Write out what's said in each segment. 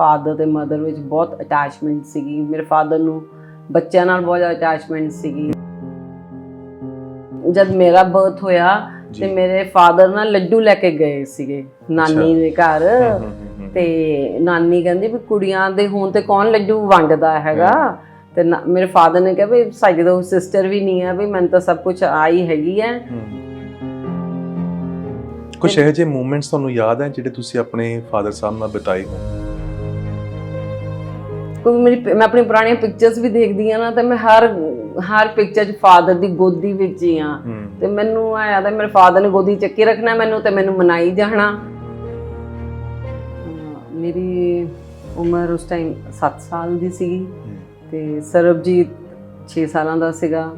Father ਤੇ mother ਵਿੱਚ ਬਹੁਤ ਅਟੈਚਮੈਂਟ ਸੀਗੀ। ਮੇਰੇ ਫਾਦਰ ਨੂੰ ਬੱਚਿਆਂ ਨਾਲ ਬਹੁਤ ਜ਼ਿਆਦਾ ਅਟੈਚਮੈਂਟ ਸੀਗੀ। ਜਦ ਮੇਰਾ ਬਰਥ ਹੋਇਆ। ਤੇ ਮੇਰੇ ਫਾਦਰ ਨਾ ਲੱਡੂ ਲੈ ਕੇ ਗਏ ਸੀਗੇ ਨਾਨੀ ਦੇ ਘਰ। ਤੇ ਨਾਨੀ ਕਹਿੰਦੀ ਵੀ ਕੁੜੀਆਂ ਦੇ ਹੋਣ ਤੇ ਕੌਣ ਲੱਡੂ ਵੰਡਦਾ ਹੈਗਾ? ਤੇ ਮੇਰੇ ਫਾਦਰ ਨੇ ਕਿਹਾ ਵੀ ਸਾਡੀ ਤਾਂ ਸਿਸਟਰ ਵੀ ਨਹੀਂ ਹੈ ਵੀ ਮੈਨੂੰ ਤਾਂ ਸਭ ਕੁਝ ਆਈ ਹੈਗੀ ਹੈ ਕੁਝ ਇਹੋ ਜਿਹੇ ਮੂਮੈਂਟਸ ਤੁਹਾਨੂੰ ਯਾਦ ਹੈ ਜਿਹੜੇ ਤੁਸੀਂ ਆਪਣੇ ਫਾਦਰ ਸਾਹਿਬ ਨਾਲ ਬਿਤਾਏ ਹੋ ਕਿਉਂਕਿ ਮੇਰੀ ਮੈਂ ਆਪਣੀ ਪੁਰਾਣੀਆਂ ਪਿਕਚਰਸ ਵੀ ਦੇਖਦੀ ਆ ਨਾ ਤੇ ਮੈਂ ਹਰ ਹਰ ਪਿਕਚਰ 'ਚ ਫਾਦਰ ਦੀ ਗੋਦੀ ਵਿੱਚ ਹੀ ਆ ਤੇ ਮੈਨੂੰ ਆਇਆ ਤਾਂ ਮੇਰੇ ਫਾਦਰ ਨੇ ਗੋਦੀ ਚੱਕੀ ਰੱਖਣਾ ਮੈਨੂੰ ਤੇ ਮੈਨੂੰ ਮਨਾਈ ਜਾਣਾ। ਮੇਰੀ ਉਮਰ ਉਸ ਟਾਈਮ 7 ਸਾਲ ਦੀ ਸੀਗੀ। ਤੇ ਸਰਬਜੀਤ 6 ਸਾਲਾਂ ਦਾ ਸੀਗਾ।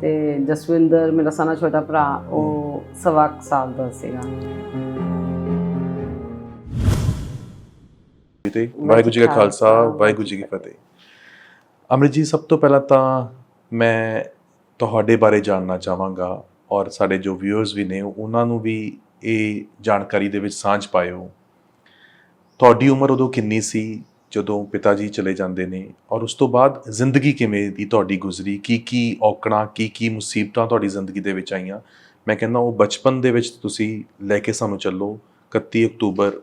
ਤੇ ਜਸਵਿੰਦਰ ਮੇਰਾ ਸਾਨਾ ਛੋਟਾ ਭਰਾ ਉਹ ਸਵਾ ਸਾਲ ਦਾ ਸੀਗਾ। ਤੇ ਵਾਹਿਗੁਰੂ ਜੀ ਕਾ ਖਾਲਸਾ ਵਾਹਿਗੁਰੂ ਜੀ ਕੀ ਫਤਿਹ। ਅਮਰਿਤ ਜੀ ਸਭ ਤੋਂ ਪਹਿਲਾਂ ਤਾਂ ਮੈਂ ਤੁਹਾਡੇ ਬਾਰੇ ਜਾਣਨਾ ਚਾਹਾਂਗਾ ਔਰ ਸਾਡੇ ਜੋ ਵਿਊਅਰਸ ਵੀ ਨੇ ਉਹਨਾਂ ਨੂੰ ਵੀ ਇਹ ਜਾਣਕਾਰੀ ਦੇ ਵਿੱਚ ਸਾਂਝ ਪਾਇਓ। ਤੁਹਾਡੀ ਉਮਰ ਉਦੋਂ ਕਿੰਨੀ ਸੀ ਜਦੋਂ ਪਿਤਾ ਜੀ ਚਲੇ ਜਾਂਦੇ ਨੇ ਔਰ ਉਸ ਤੋਂ ਬਾਅਦ ਜ਼ਿੰਦਗੀ ਕਿਵੇਂ ਦੀ ਤੁਹਾਡੀ ਗੁਜ਼ਰੀ? ਕੀ ਕੀ ਔਕੜਾਂ ਕੀ ਕੀ ਮੁਸੀਬਤਾਂ ਤੁਹਾਡੀ ਜ਼ਿੰਦਗੀ ਦੇ ਵਿੱਚ ਆਈਆਂ? ਮੈਂ ਕਹਿੰਦਾ ਉਹ ਬਚਪਨ ਦੇ ਵਿੱਚ ਤੁਸੀਂ ਲੈ ਕੇ ਸਾਨੂੰ ਚੱਲੋ। 31 ਅਕਤੂਬਰ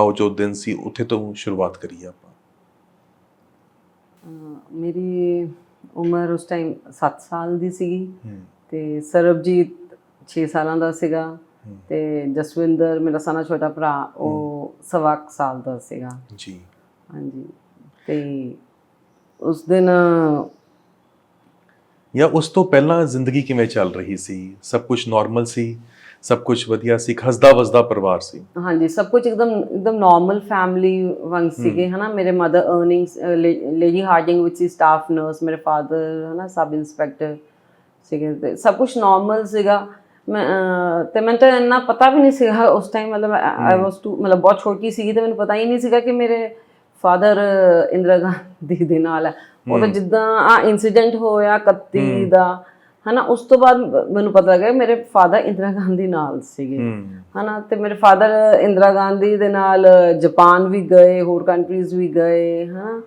ਉਹ ਜੋ ਦਿਨ ਸੀ ਉੱਥੇ ਤੋਂ ਸ਼ੁਰੂਆਤ ਕਰੀਏ ਆਪਾਂ। ਮੇਰੀ ਉਮਰ ਉਸ ਟਾਈਮ 7 ਸਾਲ ਦੀ ਸੀਗੀ ਤੇ ਸਰਬਜੀਤ 6 ਸਾਲਾਂ ਦਾ ਸੀਗਾ। ਤੇ ਜਸਵਿੰਦਰ ਮੇਰਾ ਸਾਨਾ ਛੋਟਾ ਭਰਾ ਉਹ ਸਵਾ ਸਾਲ ਦਾ ਸੀਗਾ। ਜੀ। ਹਾਂਜੀ। ਤੇ ਉਸ ਦਿਨ ਜਾਂ ਉਸ ਤੋਂ ਪਹਿਲਾਂ ਜ਼ਿੰਦਗੀ ਕਿਵੇਂ ਚੱਲ ਰਹੀ ਸੀ? ਸਭ ਕੁਝ ਨਾਰਮਲ ਸੀ? ਸਭ ਕੁਝ ਵਧੀਆ ਸੀ ਹੱਸਦਾ ਵਸਦਾ ਪਰਿਵਾਰ ਸੀ। ਹਾਂਜੀ ਸਭ ਕੁਝ ਇੱਕਦਮ ਇੱਕਦਮ ਨਾਰਮਲ ਫੈਮਿਲੀ ਵਾਂਗ ਸੀਗੇ ਹਨਾ? ਮੇਰੇ ਮਦਰ ਅਰਨਿੰਗਸ ਲੇਡੀ ਹਾਰਡਿੰਗ ਵਿੱਚ ਸੀ ਸਟਾਫ ਨਰਸ ਮੇਰੇ ਫਾਦਰ ਹਨਾ? ਸਬ ਇੰਸਪੈਕਟਰ ਸੀਗੇ ਸਭ ਕੁਝ ਨਾਰਮਲ ਸੀਗਾ। ਮੈਂ ਤੇ ਮੈਨੂੰ ਤਾਂ ਇੰਨਾ ਪਤਾ ਵੀ ਨਹੀਂ ਸੀਗਾ ਉਸ ਟਾਈਮ ਮਤਲਬ ਆਈ ਵਾਸ ਟੂ ਮਤਲਬ ਬਹੁਤ ਛੋਟੀ ਸੀਗੀ ਤੇ ਮੈਨੂੰ ਪਤਾ ਹੀ ਨਹੀਂ ਸੀਗਾ ਕਿ ਮੇਰੇ ਫਾਦਰ ਇੰਦਰਾ ਗਾਂਧੀ ਦੇ ਨਾਲ ਹੈ। ਉਹ ਤਾਂ ਜਿੱਦਾਂ ਆ ਇਨਸੀਡੈਂਟ ਹੋਇਆ 31 ਦਾ ਹਨਾ ਉਸ ਤੋਂ ਬਾਅਦ ਮੈਨੂੰ ਪਤਾ ਲੱਗਾ ਮੇਰੇ ਫਾਦਰ ਇੰਦਰਾ ਗਾਂਧੀ ਨਾਲ ਸੀਗੇ। ਹਨਾ ਤੇ ਮੇਰੇ ਫਾਦਰ ਇੰਦਰਾ ਗਾਂਧੀ ਦੇ ਨਾਲ ਜਾਪਾਨ ਵੀ ਗਏ ਹੋਰ ਕੰਟਰੀਜ਼ ਵੀ ਗਏ ਹਨਾ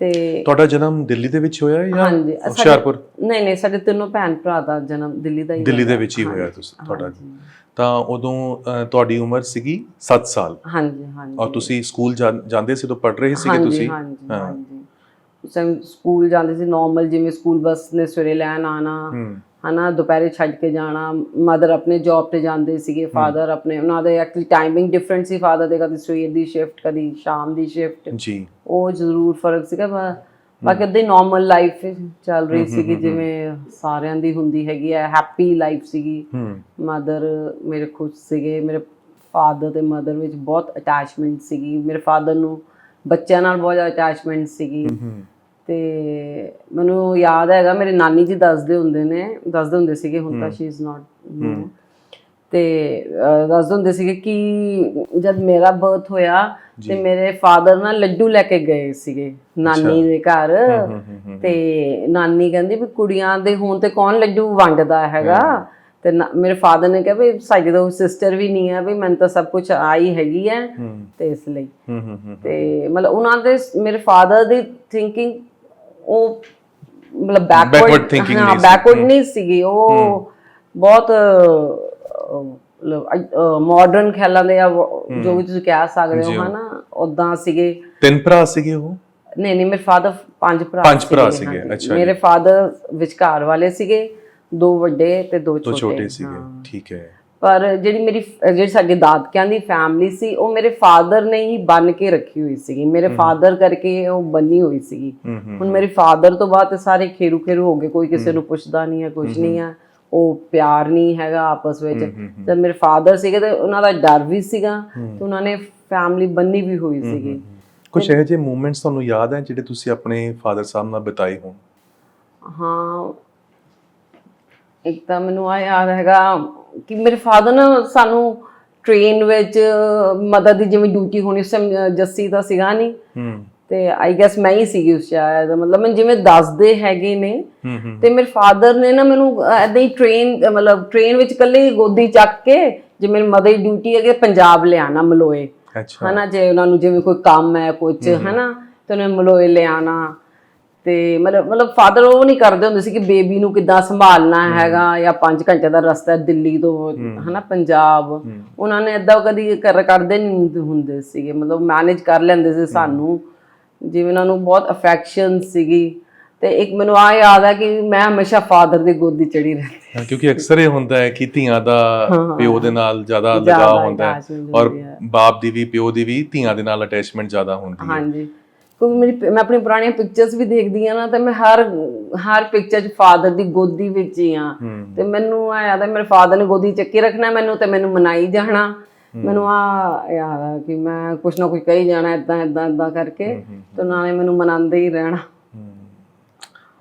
ਤੇ ਤੁਹਾਡਾ ਜਨਮ ਦਿੱਲੀ ਦੇ ਵਿੱਚ ਹੋਇਆ ਜਾਂ ਹਾਂਜੀ ਹੁਸ਼ਿਆਰਪੁਰ? ਨਹੀਂ ਨਹੀਂ ਸਾਡੇ ਤਿੰਨੋਂ ਭੈਣ ਭਰਾ ਦਾ ਜਨਮ ਦਿੱਲੀ ਦਾ ਹੀ ਦਿੱਲੀ ਦੇ। ਵਿੱਚ ਹੀ ਹੋਇਆ ਤੁਸੀਂ ਤੁਹਾਡਾ ਤਾਂ ਉਦੋਂ ਤੁਹਾਡੀ ਉਮਰ ਸੀਗੀ 7 ਸਾਲ। ਹਾਂਜੀ ਹਾਂਜੀ। ਔਰ ਤੁਸੀਂ ਸਕੂਲ ਜਾਂਦੇ ਸੀ ਤਾਂ ਪੜ੍ਹ ਰਹੇ ਸੀਗੇ ਤੁਸੀਂ? ਹਾਂਜੀ। ਹਾਂਜੀ। ਸਕੂਲ ਜਾਂਦੇ ਸੀ ਨਾਰਮਲ ਜਿਵੇਂ ਸਕੂਲ ਬੱਸ ਨੇ ਸਵੇਰੇ ਲੈਣ ਆਣਾ ਹਨਾ ਦੁਪਹਿਰੇ ਛੱਡ ਕੇ ਜਾਣਾ ਮਦਰ ਆਪਣੇ ਜੌਬ ਤੇ ਜਾਂਦੇ ਸੀਗੇ ਫਾਦਰ ਆਪਣੇ ਉਹਨਾਂ ਦੇ ਐਕਚੁਅਲੀ ਟਾਈਮਿੰਗ ਡਿਫਰੈਂਟ ਸੀ ਫਾਦਰ ਦੇ ਕਦੀ ਸਵੇਰ ਦੀ ਸ਼ਿਫਟ ਕਦੀ ਸ਼ਾਮ ਦੀ ਸ਼ਿਫਟ ਜੀ। ਉਹ ਜ਼ਰੂਰ ਫ਼ਰਕ ਸੀਗਾ ਬਾਕੀ ਅੱਧੀ ਨਾਰਮਲ ਲਾਈਫ ਚੱਲ ਰਹੀ ਸੀਗੀ ਜਿਵੇਂ ਸਾਰਿਆਂ ਦੀ ਹੁੰਦੀ ਹੈਗੀ ਹੈ ਹੈਪੀ ਲਾਈਫ ਸੀਗੀ। ਮਦਰ ਮੇਰੇ ਖੁਸ਼ ਸੀਗੇ ਮੇਰੇ ਫਾਦਰ ਤੇ ਮਦਰ ਵਿੱਚ ਬਹੁਤ ਅਟੈਚਮੈਂਟ ਸੀਗੀ। ਮੇਰੇ ਫਾਦਰ ਨੂੰ ਬੱਚਿਆਂ ਨਾਲ ਬਹੁਤ ਜ਼ਿਆਦਾ ਅਟੈਚਮੈਂਟ ਸੀਗੀ। ਤੇ ਮੈਨੂੰ ਯਾਦ ਹੈਗਾ ਮੇਰੇ ਨਾਨੀ ਜੀ ਦੱਸਦੇ ਹੁੰਦੇ ਨੇ ਦੱਸਦੇ ਹੁੰਦੇ ਸੀਗੇ ਹੁਣ ਤਾਂ ਸ਼ੀ ਇਜ਼ ਨਾਟ ਤੇ ਦੱਸਦੇ ਹੁੰਦੇ ਸੀਗੇ ਕਿ ਜਦ ਮੇਰਾ ਬਰਥ ਹੋਇਆ ਤੇ ਮੇਰੇ ਫਾਦਰ ਨਾ ਲੱਡੂ ਲੈ ਕੇ ਗਏ ਸੀਗੇ ਨਾਨੀ ਦੇ ਘਰ। ਤੇ ਨਾਨੀ ਕਹਿੰਦੀ ਵੀ ਕੁੜੀਆਂ ਦੇ ਹੋਣ ਤੇ ਕੌਣ ਲੱਡੂ ਵੰਡਦਾ ਹੈਗਾ? ਤੇ ਮੇਰੇ ਫਾਦਰ ਨੇ ਕਿਹਾ ਵੀ ਸਾਡੀ ਤਾਂ ਸਿਸਟਰ ਵੀ ਨਹੀਂ ਹੈ ਵੀ ਮੈਨੂੰ ਤਾਂ ਸਭ ਕੁਝ ਆਈ ਹੈਗੀ ਹੈ। ਤੇ ਇਸ ਲਈ। ਤੇ ਮਤਲਬ ਉਹਨਾਂ ਦੇ ਮੇਰੇ ਫਾਦਰ ਦੀ ਥਿੰਕਿੰਗ ਉਹ ਮਤਲਬ Backward ਬੈਕਵਰਡ thinking ਨਹੀਂ ਸੀ। ਬੈਕਵਰਡ ਨਹੀਂ ਸੀਗੀ। ਉਹ ਬਹੁਤ ਮਾਡਰਨ ਖਿਆਲਾਂ ਦੇ ਆ ਜੋ ਵੀ ਤੁਸੀਂ ਕਹਿ ਸਕਦੇ ਹੋ ਹਨਾ ਉਦਾਂ ਸੀਗੇ। ਤਿੰਨ ਭਰਾ ਸੀਗੇ ਉਹ? ਨਹੀਂ ਨਹੀਂ ਮੇਰੇ ਫਾਦਰ ਪੰਜ ਭਰਾ ਪੰਜ ਭਰਾ ਸੀਗੇ, ਹਾਂਜੀ। ਅੱਛਾ ਮੇਰੇ ਫਾਦਰ ਵਿਚਕਾਰ ਵਾਲੇ ਸੀਗੇ ਦੋ ਵੱਡੇ ਤੇ ਦੋ ਤੋਂ ਛੋਟੇ ਛੋਟੇ ਸੀਗੇ। ਠੀਕ ਹੈ। ਪਰ ਜਿਹੜੀ ਮੇਰੀ ਜਿਹੜੀ ਸਾਡੇ ਦਾਦਕਿਆਂ ਦੀ ਫੈਮਿਲੀ ਸੀ ਉਹ ਮੇਰੇ ਫਾਦਰ ਨੇ ਹੀ ਬੰਨ ਕੇ ਰੱਖੀ ਹੋਈ ਸੀਗੀ। ਮੇਰੇ ਫਾਦਰ ਕਰਕੇ ਉਹ ਬੰਨੀ ਹੋਈ ਸੀਗੀ। ਹੁਣ ਮੇਰੇ ਫਾਦਰ ਤੋਂ ਬਾਅਦ ਤੇ ਸਾਰੇ ਖੇਰੂ ਖੇਰੂ ਹੋ ਗਏ। ਕੋਈ ਕਿਸੇ ਨੂੰ ਪੁੱਛਦਾ ਨਹੀਂ ਹੈ ਕੁਝ ਨਹੀਂ ਹੈ ਉਹ ਪਿਆਰ ਨਹੀਂ ਹੈਗਾ ਆਪਸ ਵਿੱਚ। ਜਦ ਮੇਰੇ ਫਾਦਰ ਸੀਗੇ ਤੇ ਉਹਨਾਂ ਦਾ ਡਰ ਵੀ ਸੀਗਾ ਤੇ ਉਹਨਾਂ ਨੇ ਫੈਮਿਲੀ ਬੰਨੀ ਵੀ ਹੋਈ ਸੀਗੀ। ਕੁਝ ਇਹੋ ਜਿਹੇ ਮੂਮੈਂਟਸ ਤੁਹਾਨੂੰ ਯਾਦ ਹੈ ਜਿਹੜੇ ਤੁਸੀਂ ਆਪਣੇ ਫਾਦਰ ਸਾਹਿਬ ਨਾਲ ਬਿਤਾਏ ਹੋਣ? ਹਾਂ। ਇੱਕ ਤਾਂ ਮੈਨੂੰ ਆ ਯਾਦ ਹੈਗਾ ਕਿ ਮੇਰੇ ਫਾਦਰ ਨਾ ਸਾਨੂੰ ਟ੍ਰੇਨ ਵਿੱਚ ਮਦਦ ਦੀ ਜਿਵੇਂ ਡਿਊਟੀ ਹੋਣੀ ਉਸ ਟਾਈਮ ਜੱਸੀ ਤਾਂ ਸੀਗਾ ਨਹੀਂ ਹਮ ਤੇ ਆਈ ਗੈਸ ਮੈਂ ਹੀ ਸੀਗੀ ਉਸ ਸ਼ਾਇਦ ਮਤਲਬ ਮੈਂ ਜਿਵੇਂ ਦੱਸਦੇ ਹੈਗੇ ਨੇ। ਤੇ ਮੇਰੇ ਫਾਦਰ ਨੇ ਨਾ ਮੈਨੂੰ ਐਦਾਂ ਹੀ ਟ੍ਰੇਨ ਮਤਲਬ ਟ੍ਰੇਨ ਵਿੱਚ ਇਕੱਲੇ ਹੀ ਗੋਦੀ ਚੱਕ ਕੇ ਜੇ ਮੇਰੀ ਮਦਰ ਦੀ ਡਿਊਟੀ ਹੈਗੀ ਪੰਜਾਬ ਲਿਆਣਾ ਮਲੋਏ। ਅੱਛਾ। ਹਨਾ ਜੇ ਉਹਨਾਂ ਨੂੰ ਜਿਵੇਂ ਕੋਈ ਕੰਮ ਹੈ ਕੁਝ ਹਨਾ ਤੇ ਉਹਨੇ ਮਲੋਏ ਲਿਆਣਾ ਤੇ ਮਤਲਬ ਮਤਲਬ ਫਾਦਰ ਉਹ ਨਹੀਂ ਕਰਦੇ ਹੁੰਦੇ ਸੀ ਕਿ ਬੇਬੀ ਨੂੰ ਕਿੱਦਾਂ ਸੰਭਾਲਣਾ ਹੈਗਾ ਜਾਂ 5 ਘੰਟੇ ਦਾ ਰਸਤਾ ਹੈ ਦਿੱਲੀ ਤੋਂ ਹਨਾ ਪੰਜਾਬ। ਉਹਨਾਂ ਨੇ ਏਦਾਂ ਕਦੀ ਕਰ ਕਰਦੇ ਨਹੀਂ ਹੁੰਦੇ ਸੀਗੇ। ਮਤਲਬ ਮੈਨੇਜ ਕਰ ਲੈਂਦੇ ਸੀ ਸਾਨੂੰ। ਜਿਵੇਂ ਉਹਨਾਂ ਨੂੰ ਬਹੁਤ ਅਫੈਕਸ਼ਨ ਸੀਗੀ। ਤੇ ਇੱਕ ਮੈਨੂੰ ਆ ਯਾਦ ਹੈ ਕਿ ਮੈਂ ਹਮੇਸ਼ਾ ਫਾਦਰ ਦੀ ਗੋਦੀ ਚੜੀ ਰਹਿੰਦੀ ਹਾਂ, ਕਿਉਂਕਿ ਅਕਸਰ ਇਹ ਹੁੰਦਾ ਹੈ ਕਿ ਧੀਆਂ ਦਾ ਪਿਓ ਦੇ ਨਾਲ ਜ਼ਿਆਦਾ ਲਗਾਅ ਹੁੰਦਾ ਹੈ। ਔਰ। ਬਾਪ ਦੀ ਵੀ ਪਿਓ ਦੀ ਵੀ ਧੀਆਂ ਦੇ ਨਾਲ ਅਟੈਚਮੈਂਟ ਜ਼ਿਆਦਾ ਹੁੰਦੀ ਹੈ। ਹਾਂਜੀ। ਕਿਉਂਕਿ ਮੇਰੀ ਮੈਂ ਆਪਣੀ ਪੁਰਾਣੀਆਂ ਪਿਕਚਰਸ ਵੀ ਦੇਖਦੀ ਆ ਨਾ ਤੇ ਮੈਂ ਹਰ ਹਰ ਪਿਕਚਰ 'ਚ ਫਾਦਰ ਦੀ ਗੋਦੀ ਵਿੱਚ ਹੀ ਆ ਤੇ ਮੈਨੂੰ ਆ ਯਾਦ ਹੈ ਮੇਰੇ ਫਾਦਰ ਨੇ ਗੋਦੀ ਚੱਕੀ ਰੱਖਣਾ ਮੈਨੂੰ ਤੇ ਮੈਨੂੰ ਮਨਾਈ ਜਾਣਾ। ਮੈਨੂੰ ਆ ਯਾਦ ਆ ਕਿ ਮੈਂ ਕੁਛ ਨਾ ਕੁਛ ਕਹੀ ਜਾਣਾ ਇਦਾਂ ਇਦਾਂ ਇਦਾਂ ਕਰਕੇ ਤੇ ਨਾਲੇ ਮੈਨੂੰ ਮਨਾਉਂਦੇ ਹੀ ਰਹਿਣਾ।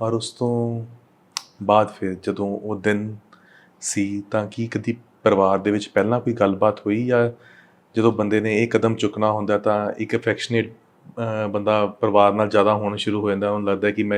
ਔਰ ਉਸ ਤੋਂ ਬਾਅਦ ਫਿਰ ਜਦੋਂ ਉਹ ਦਿਨ ਸੀ ਤਾਂ ਕੀ ਕਦੀ ਪਰਿਵਾਰ ਦੇ ਵਿੱਚ ਪਹਿਲਾਂ ਕੋਈ ਗੱਲਬਾਤ ਹੋਈ ਜਾਂ ਜਦੋਂ ਬੰਦੇ ਨੇ ਇਹ ਕਦਮ ਚੁੱਕਣਾ ਹੁੰਦਾ ਤਾਂ ਇੱਕ ਅਫੈਕਸ਼ਨੇਟ ਬੰਦਾ ਪਰਿਵਾਰ ਨਾਲ ਜ਼ਿਆਦਾ ਹੋਣਾ ਸ਼ੁਰੂ ਹੋ ਜਾਂਦਾ ਉਹਨੂੰ ਲੱਗਦਾ ਕਿ ਮੈਂ